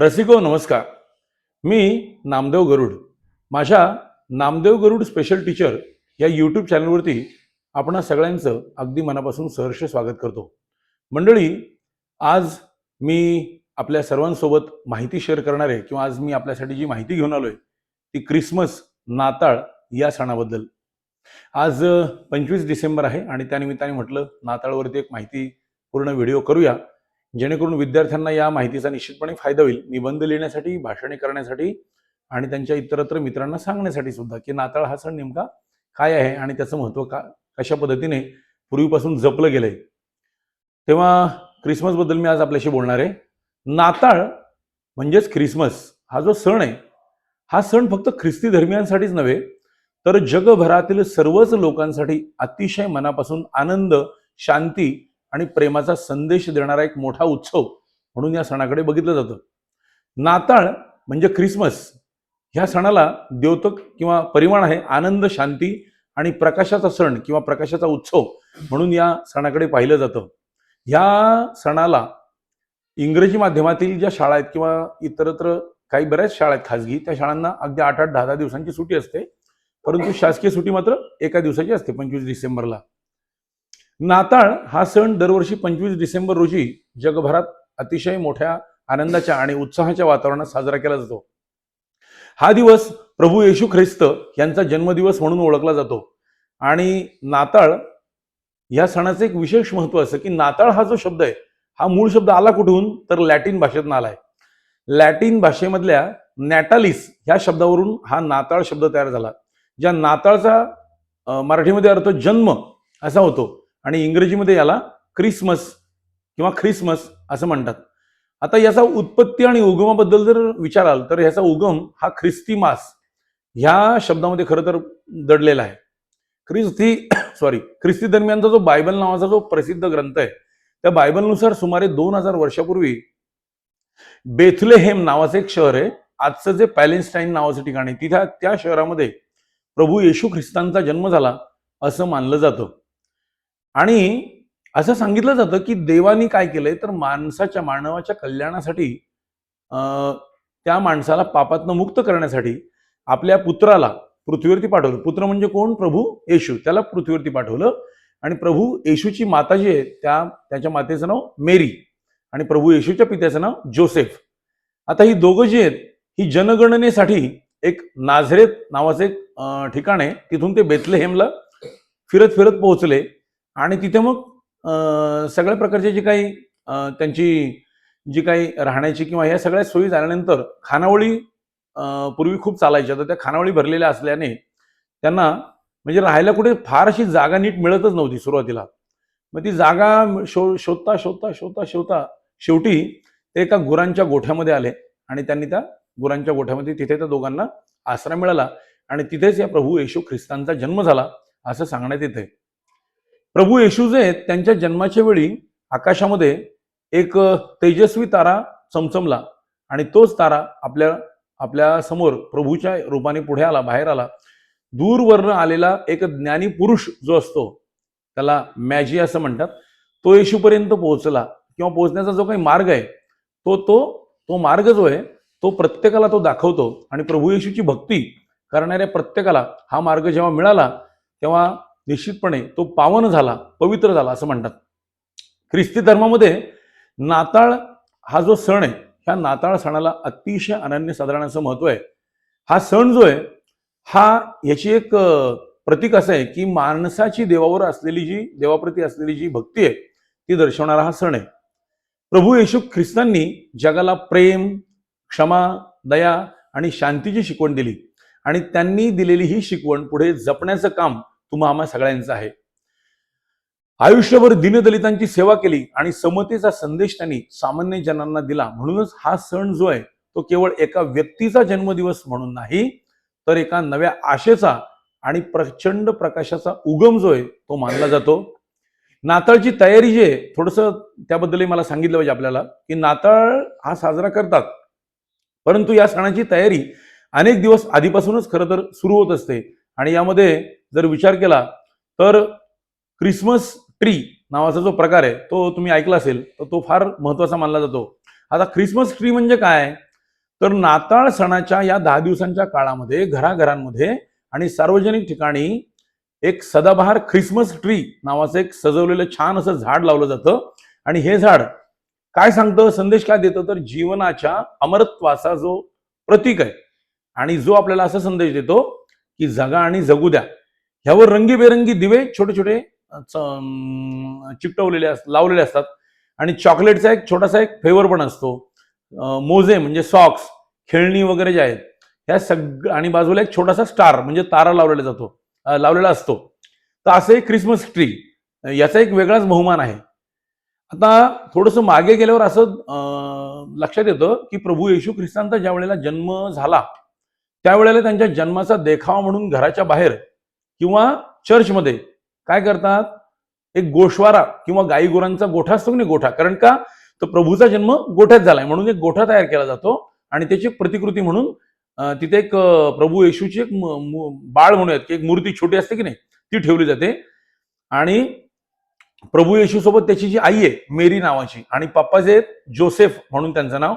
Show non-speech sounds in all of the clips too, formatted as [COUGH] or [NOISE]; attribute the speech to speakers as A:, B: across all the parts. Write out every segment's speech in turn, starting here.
A: रसिको नमस्कार. मी नामदेव गरुड. माझ्या Namdev Garud special teacher या यूट्यूब चॅनलवरती आपण सगळ्यांचं अगदी मनापासून सहर्ष स्वागत करतो. मंडळी आज मी आपल्या सर्वांसोबत माहिती शेअर करणार आहे किंवा आज मी आपल्यासाठी जी माहिती घेऊन आलो आहे ती क्रिसमस नाताळ या सणाबद्दल. आज पंचवीस डिसेंबर आहे आणि त्यानिमित्ताने म्हटलं नाताळवरती एक माहिती पूर्ण व्हिडिओ करूया. जेणेकरून विद्यार्थ्यांना या माहितीचा निश्चितपणे फायदा होईल. निबंध लिहिण्यासाठी भाषणे करण्यासाठी आणि त्यांच्या इतरत्र मित्रांना सांगण्यासाठी सुद्धा की नाताळ हा सण नेमका काय आहे आणि त्याचं महत्त्व का कशा पद्धतीने पूर्वीपासून जपलं गेलंय. तेव्हा क्रिसमसबद्दल मी आज आपल्याशी बोलणार आहे. नाताळ म्हणजेच ख्रिसमस हा जो सण आहे हा सण फक्त ख्रिस्ती धर्मियांसाठीच नव्हे तर जगभरातील सर्वच लोकांसाठी अतिशय मनापासून आनंद शांती आणि प्रेमाचा संदेश देणारा एक मोठा उत्सव म्हणून या सणाकडे बघितलं जातं. नाताळ म्हणजे ख्रिसमस. ह्या सणाला द्योतक किंवा परिमाण आहे आनंद शांती आणि प्रकाशाचा सण किंवा प्रकाशाचा उत्सव म्हणून या सणाकडे पाहिलं जातं. ह्या सणाला इंग्रजी माध्यमातील ज्या शाळा आहेत किंवा इतरत्र काही बऱ्याच शाळा आहेत खाजगी त्या शाळांना अगदी आठ आठ दहा दहा दिवसांची सुट्टी असते. परंतु शासकीय सुट्टी मात्र एका दिवसाची असते पंचवीस डिसेंबरला. नाताळ हा सण दरवर्षी पंचवीस डिसेंबर रोजी जगभरात अतिशय मोठ्या आनंदाच्या आणि उत्साहाच्या वातावरणात साजरा केला जातो. हा दिवस प्रभू येशू ख्रिस्त यांचा जन्मदिवस म्हणून ओळखला जातो. आणि नाताळ या सणाचं एक विशेष महत्त्व असं की नाताळ हा जो शब्द आहे हा मूळ शब्द आला कुठून? तर लॅटिन भाषेतून आलाय. लॅटिन भाषेमधल्या नॅटालिस ह्या शब्दावरून हा नाताळ शब्द तयार झाला. ज्या नाताळचा मराठीमध्ये अर्थ जन्म असा होतो. आणि इंग्रजीमध्ये याला क्रिसमस किंवा ख्रिसमस असं म्हणतात. आता याचा उत्पत्ती आणि उगमाबद्दल जर विचाराल तर ह्याचा उगम हा ख्रिस्ती मास ह्या शब्दामध्ये खरं तर दडलेला आहे. ख्रिस्ती [COUGHS] सॉरी ख्रिस्ती दरम्यानचा जो बायबल नावाचा जो प्रसिद्ध ग्रंथ आहे त्या बायबलनुसार सुमारे दोन हजार वर्षापूर्वी बेथलेहेम नावाचं एक शहर आहे. आजचं जे पॅलेस्टाईन नावाचं ठिकाण आहे तिथ्या त्या शहरामध्ये प्रभू येशू ख्रिस्तांचा जन्म झाला असं मानलं जातं. आणि असं सांगितलं जातं की देवानी काय केलंय? तर माणसाच्या मानवाच्या कल्याणासाठी अं, त्या माणसाला पापातनं मुक्त करण्यासाठी आपल्या पुत्राला पृथ्वीवरती पाठवलं. पुत्र म्हणजे कोण? प्रभू येशू. त्याला पृथ्वीवरती पाठवलं आणि प्रभू येशूची माता जी आहे त्या त्याच्या मातेचं नाव मेरी आणि प्रभू येशूच्या पित्याचं नाव जोसेफ. आता ही दोघं जी आहेत ही जनगणनेसाठी एक नाझरेत नावाचं एक ठिकाण आहे. तिथून ते बेथलेहेमला फिरत फिरत पोहोचले. आणि तिथे मग सगळ्या प्रकारचे जी काही त्यांची जी काही राहण्याची किंवा ह्या सगळ्या सोयी झाल्यानंतर खानावळी पूर्वी खूप चालायच्या. तर त्या खानावळी भरलेल्या असल्याने त्यांना म्हणजे राहायला कुठे फार अशी जागा नीट मिळतच नव्हती सुरुवातीला. मग ती जागा शो शोधता शोधता शोधता शोधता शेवटी ते एका गुरांच्या गोठ्यामध्ये आले आणि त्यांनी त्या गुरांच्या गोठ्यामध्ये तिथे त्या दोघांना आसरा मिळाला आणि तिथेच या प्रभू येशू ख्रिस्तांचा जन्म झाला असं सांगण्यात येते प्रभू येशू जे आहेत त्यांच्या जन्माच्या वेळी आकाशामध्ये एक तेजस्वी तारा चमचमला आणि तोच तारा आपल्या आपल्यासमोर प्रभूच्या रूपाने पुढे आला बाहेर आला. दूरवरनं आलेला एक ज्ञानी पुरुष जो असतो त्याला मॅजी असं म्हणतात. तो येशूपर्यंत पोहोचला किंवा पोहोचण्याचा जो काही मार्ग आहे तो तो तो मार्ग जो आहे तो प्रत्येकाला तो दाखवतो आणि प्रभू येशूची भक्ती करणाऱ्या प्रत्येकाला हा मार्ग जेव्हा मिळाला तेव्हा निश्चितपणे तो पावन झाला पवित्र झाला असं म्हणतात. ख्रिस्ती धर्मामध्ये नाताळ हा जो सण आहे ह्या नाताळ सणाला अतिशय अनन्यसाधारण असं महत्त्व आहे. हा सण जो आहे हा याची एक प्रतीक असं आहे की माणसाची देवावर असलेली जी देवाप्रती असलेली जी भक्ती आहे ती दर्शवणारा हा सण आहे. प्रभू येशू ख्रिस्तांनी जगाला प्रेम क्षमा दया आणि शांतीची शिकवण दिली आणि त्यांनी दिलेली ही शिकवण पुढे जपण्याचं काम तुम्हा आम्हा सगळ्यांचा आहे. आयुष्यभर दीनदलितांची सेवा केली आणि समतेचा संदेश त्यांनी सामान्य जनांना दिला. म्हणूनच हा सण जो आहे तो केवळ एका व्यक्तीचा जन्मदिवस म्हणून नाही तर एका नव्या आशेचा आणि प्रचंड प्रकाशाचा उगम जो आहे तो मानला जातो. नाताळची तयारी जी आहे थोडंसं त्याबद्दलही मला सांगितलं पाहिजे आपल्याला की नाताळ हा साजरा करतात. परंतु या सणाची तयारी अनेक दिवस आधीपासूनच खरं तर सुरू होत असते. आणि यामध्ये जर विचार केला तर क्रिसमस ट्री नावाचा जो प्रकार आहे तो तुम्ही ऐकला असेल तर तो फार महत्त्वाचा मानला जातो. आता क्रिसमस ट्री म्हणजे काय? तर नाताळ सणाच्या या दहा दिवसांच्या काळामध्ये घराघरांमध्ये आणि सार्वजनिक ठिकाणी एक सदाबहार ख्रिसमस ट्री नावाचं एक सजवलेलं छान असं झाड लावलं जातं. आणि हे झाड काय सांगतं? संदेश काय देतं? तर जीवनाच्या अमरत्वाचा जो प्रतीक आहे. आणि जो आपल्याला असा संदेश देतो की जगा आणि जगू द्या. ह्यावर रंगीबेरंगी दिवे छोटे छोटे चिकटवलेले अस लावलेले असतात. आणि चॉकलेटचा एक छोटासा एक फ्लेवर पण असतो. मोजे म्हणजे सॉक्स खेळणी वगैरे जे आहेत ह्या सग आणि बाजूला एक छोटासा स्टार म्हणजे तारा लावलेला जातो लावलेला असतो. तर असं एक क्रिसमस ट्री याचा एक वेगळाच बहुमान आहे. आता थोडंसं मागे गेल्यावर असं लक्षात येतं की प्रभू येशू ख्रिस्तांचा ज्या वेळेला जन्म झाला त्यावेळेला त्यांच्या जन्माचा देखावा म्हणून घराच्या बाहेर किंवा चर्चमध्ये काय करतात? एक गोशवारा किंवा गाई गुरांचा गोठा असतो की नाही गोठा? कारण का? तर प्रभूचा जन्म गोठ्यात झालाय. म्हणून एक गोठा तयार केला जातो आणि त्याची प्रतिकृती म्हणून तिथे एक प्रभू येशूची एक बाळ म्हणूयात की एक मूर्ती छोटी असते की नाही ती ठेवली जाते. आणि प्रभू येशू सोबत त्याची जी आई आहे मेरी नावाची आणि पप्पा जे जोसेफ म्हणून त्यांचं नाव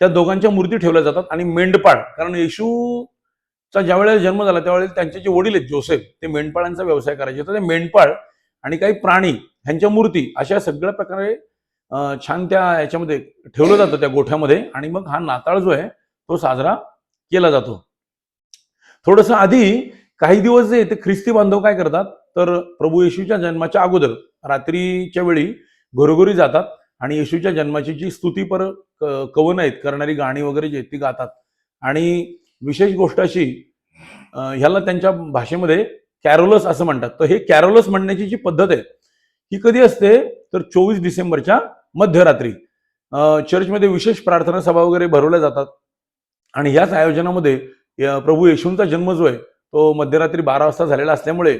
A: त्या दोघांच्या मूर्ती ठेवल्या जातात. आणि मेंढपाळ कारण येशू ज्या वेळेला जन्म झाला त्यावेळेला त्यांचे जे वडील आहेत जोसेफ ते मेंढपाळांचा व्यवसाय करायचे तर ते मेंढपाळ आणि काही प्राणी ह्यांच्या मूर्ती अशा सगळ्या प्रकारे छान त्या याच्यामध्ये ठेवलं जातं त्या गोठ्यामध्ये. आणि मग हा नाताळ जो आहे तो साजरा केला जातो. थोडस आधी काही दिवस जे ते ख्रिस्ती बांधव काय करतात तर प्रभू येशूच्या जन्माच्या अगोदर रात्रीच्या वेळी घरोघरी जातात आणि येशूच्या जन्माची जी स्तुतीपर कवन आहेत करणारी गाणी वगैरे जी आहेत ती गातात. आणि विशेष गोष्ट अशी ह्याला त्यांच्या भाषेमध्ये कॅरोलस असं म्हणतात. तर हे कॅरोलस म्हणण्याची जी पद्धत आहे ही कधी असते? तर चोवीस डिसेंबरच्या मध्यरात्री. चर्चमध्ये विशेष प्रार्थना सभा वगैरे भरवल्या जातात. आणि याच आयोजनामध्ये प्रभू येशूंचा जन्म जो आहे तो मध्यरात्री बारा वाजता झालेला असल्यामुळे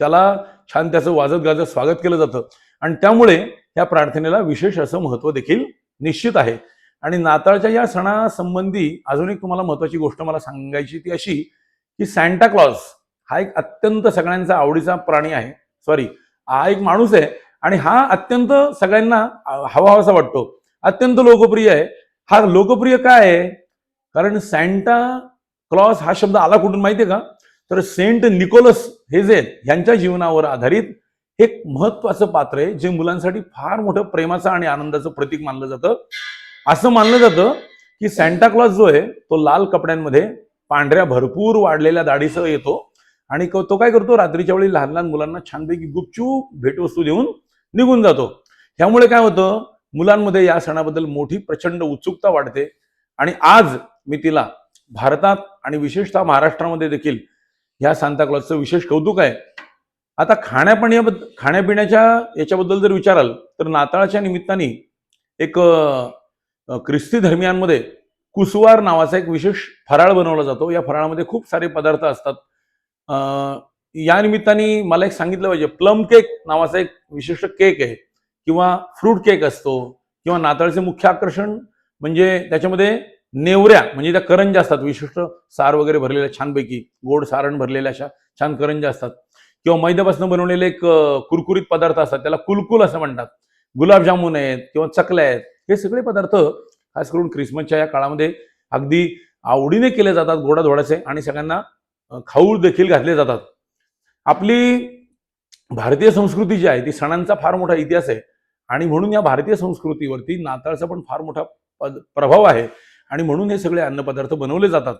A: त्याला छान त्याचं वाजत गाजत स्वागत केलं जातं. आणि त्यामुळे या प्रार्थनेला विशेष असं महत्त्व देखील निश्चित आहे. आणि नाताळच्या या सणासंबंधी अजून एक तुम्हाला महत्वाची गोष्ट मला सांगायची ती अशी की सॅन्टा क्लॉज हा एक अत्यंत सगळ्यांचा आवडीचा प्राणी आहे. सॉरी हा एक माणूस आहे आणि हा अत्यंत सगळ्यांना हवा हवासा वाटतो. अत्यंत लोकप्रिय आहे. हा लोकप्रिय काय आहे? कारण सॅन्टा क्लॉज हा शब्द आला कुठून माहितीये का? तर सेंट निकोलस हे जे आहेत ह्यांच्या जीवनावर आधारित एक महत्वाचं पात्र आहे जे मुलांसाठी फार मोठं प्रेमाचं आणि आनंदाचं प्रतीक मानलं जातं. असं मानलं जातं की सॅन्टा क्लॉज जो आहे तो लाल कपड्यांमध्ये पांढऱ्या भरपूर वाढलेल्या दाढीसह येतो. आणि क- तो काय करतो? रात्रीच्या वेळी लहान लहान मुलांना छानपैकी गुपचूप भेटवस्तू देऊन निघून जातो. ह्यामुळे काय होतं? मुलांमध्ये या सणाबद्दल मोठी प्रचंड उत्सुकता वाढते. आणि आज मी तिला भारतात आणि विशेषतः महाराष्ट्रामध्ये देखील ह्या सांताक्लॉजचं विशेष कौतुक आहे. आता खाण्यापिण्याबद्दल खाण्यापिण्याच्या याच्याबद्दल जर विचाराल तर नाताळच्या निमित्ताने एक ख्रिस्ती धर्मियांमध्ये कुसवार नावाचा एक विशेष फराळ बनवला जातो. या फराळामध्ये खूप सारे पदार्थ असतात. या निमित्ताने मला एक सांगितलं पाहिजे. प्लम केक नावाचा एक विशिष्ट केक आहे किंवा फ्रूट केक असतो किंवा नाताळचे मुख्य आकर्षण म्हणजे त्याच्यामध्ये नेवऱ्या म्हणजे त्या करंज्या असतात. विशिष्ट सार वगैरे भरलेल्या छानपैकी गोड सारण भरलेल्या अशा छान करंज्या असतात. किंवा मैद्यापासून बनवलेले एक कुरकुरीत पदार्थ असतात. त्याला कुलकुल असं म्हणतात. गुलाबजामुन आहेत किंवा चकल्या आहेत हे सगळे पदार्थ खास करून ख्रिसमसच्या या काळामध्ये अगदी आवडीने केले जातात गोडाधोडाचे आणि सगळ्यांना खाऊळ खाऊ देखील घातले जातात. आपली भारतीय संस्कृती जी आहे ती सणांचा फार मोठा इतिहास आहे आणि म्हणून या भारतीय संस्कृतीवरती नाताळचा पण फार मोठा पद- प्रभाव आहे आणि म्हणून हे सगळे अन्नपदार्थ बनवले जातात.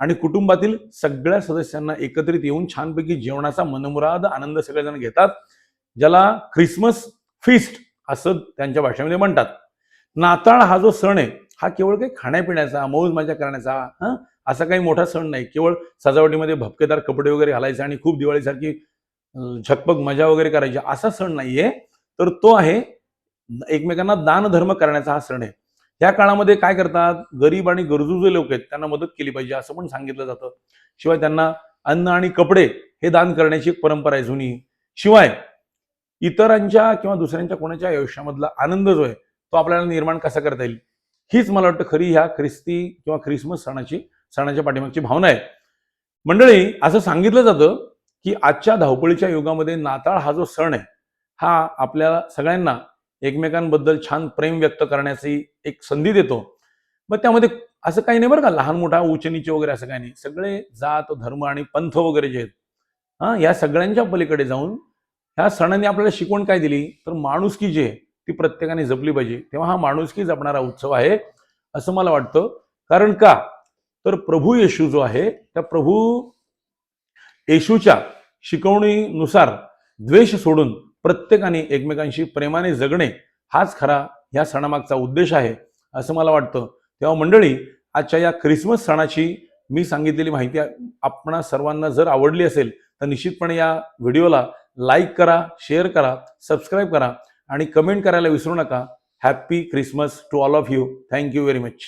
A: आणि कुटुंबातील सगळ्या सदस्यांना एकत्रित येऊन छानपैकी जेवणाचा मनमुराद आनंद सगळेजण घेतात ज्याला ख्रिसमस फिस्ट असं त्यांच्या भाषेमध्ये म्हणतात. नाताळ हा जो सण आहे हा केवळ काही खाण्यापिण्याचा मौज मजा करण्याचा असा काही मोठा सण नाही. केवळ सजावटीमध्ये भपकेदार कपडे वगैरे घालायचे आणि खूप दिवाळीसारखी झकपक मजा वगैरे करायची असा सण नाहीये. तर तो आहे एकमेकांना दान धर्म करण्याचा हा सण आहे. त्या काळामध्ये काय करतात? गरीब आणि गरजू जे लोक आहेत त्यांना मदत केली पाहिजे असं पण सांगितलं जातं. शिवाय त्यांना अन्न आणि कपडे हे दान करण्याची एक परंपरा आहे जुनी. शिवाय इतरांच्या किंवा दुसऱ्यांच्या कोणाच्या आयुष्यामधला आनंद जो आहे तो आपल्याला निर्माण कसा करता येईल? हीच मला वाटतं खरी ह्या ख्रिस्ती किंवा ख्रिसमस सणाची सणाच्या पाठीमागची भावना आहे. मंडळी असं सांगितलं जातं की आजच्या धावपळीच्या युगामध्ये नाताळ हा जो सण आहे हा आपल्याला सगळ्यांना एकमेकांबद्दल छान प्रेम व्यक्त करण्याची एक संधी देतो. मग त्यामध्ये असं काही नाही बरं का लहान मोठा उचनीचे वगैरे असं काही नाही. सगळे जात धर्म आणि पंथ वगैरे जे आहेत हा या सगळ्यांच्या पलीकडे जाऊन ह्या सणांनी आपल्याला शिकवण काय दिली? तर माणुसकी जी आहे ती प्रत्येकाने जपली पाहिजे. तेव्हा हा माणुसकी जपणारा उत्सव आहे असं मला वाटतं. कारण का? तर प्रभू येशू जो आहे त्या प्रभू येशूच्या शिकवणीनुसार द्वेष सोडून प्रत्येकाने एकमेकांशी प्रेमाने जगणे हाच खरा ह्या सणामागचा उद्देश आहे असं मला वाटतं. तेव्हा मंडळी आजच्या या ख्रिसमस सणाची मी सांगितलेली माहिती आपणा सर्वांना जर आवडली असेल तर निश्चितपणे या व्हिडिओला लाईक करा शेअर करा सबस्क्राईब करा आणि कमेंट करायला विसरू नका. Happy Christmas to all of you. Thank you very much.